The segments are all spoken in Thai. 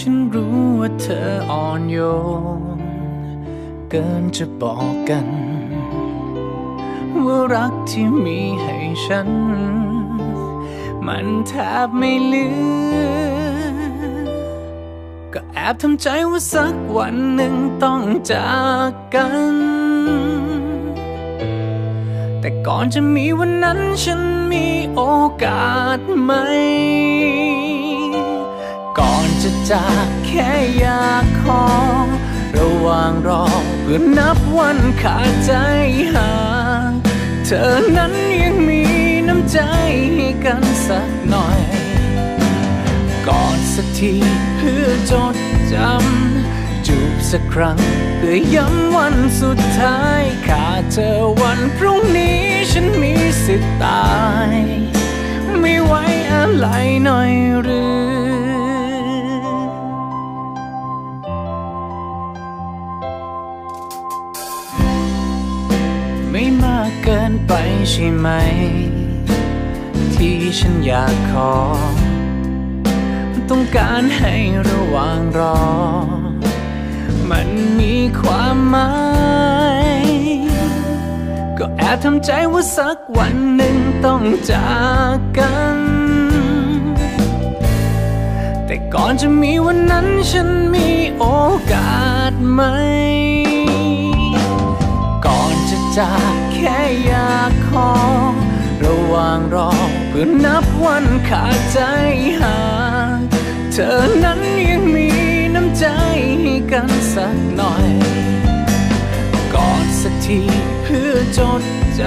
ฉันรู้ว่าเธออ่อนโยน เกินจะบอกกัน ว่ารักที่มีให้ฉัน มันแทบไม่เหลือ ก็แอบทำใจว่าสักวันหนึ่งต้องจากกัน แต่ก่อนจะมีวันนั้นฉันมีโอกาสไหม ก่อนจะจากแค่อยากขอระหว่างรอเพื่อนับวันขาดใจห่างเธอนั้นยังมีน้ำใจให้กันสักหน่อยกอดสักทีเพื่อจดจำจูบสักครั้งเพื่อย้ำวันสุดท้ายขาดเธอวันพรุ่งนี้ฉันมีสิทธิ์ตาย ไม่ไหวอะไรหน่อยหรือ กเกินไปใช่ไหม ที่ฉันอยากขอ ต้องการให้ระว่างรอ มันมีความหมายก็แอบทำใจว่าสักวันหนึ่งต้องจากกัน แต่ก่อนจะมีวันนั้นฉันมีโอกาสไหม จากแค่อยากขอ ระหว่างรอเพื่อนับวันขาดใจหา เธอนั้นยังมีน้ำใจให้กันสักหน่อย กอดสักทีเพื่อจดจ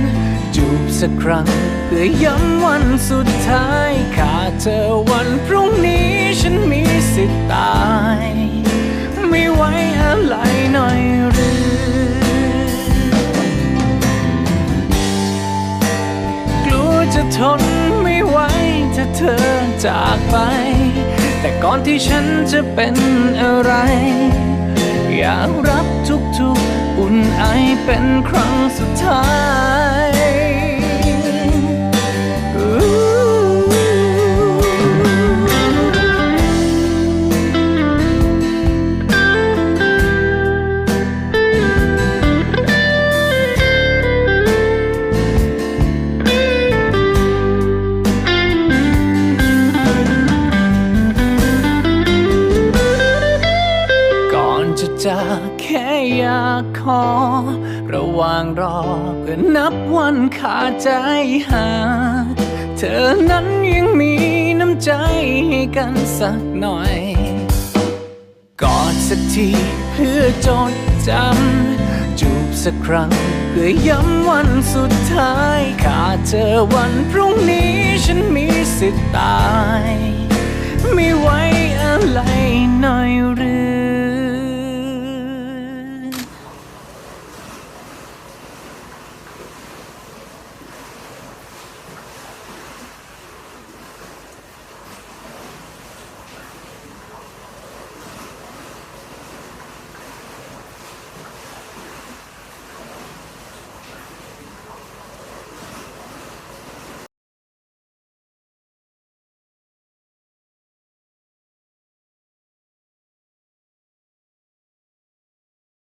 ำ จูบสักครั้ง เพื่อย้ำวันสุดท้ายขาดเธอวันพรุ่งนี้ฉันมีสิทธิ์ตาย ทนไม่ไหวถ้าเธอจากไป แต่ก่อนที่ฉันจะเป็นอะไร อยากรับทุกๆ อุ่นไอเป็นครั้งสุดท้าย จะจากแค่อยากขอ ระหว่างรอเพื่อนับวันขาดใจหา เธอนั้นยังมีน้ำใจให้กันสักหน่อย กอดสักทีเพื่อจดจำ จูบสักครั้ง เพื่อย้ำวันสุดท้าย ขาดเธอวันพรุ่งนี้ฉันมีสิทธิ์ตาย ไม่ไหวอะไรหน่อย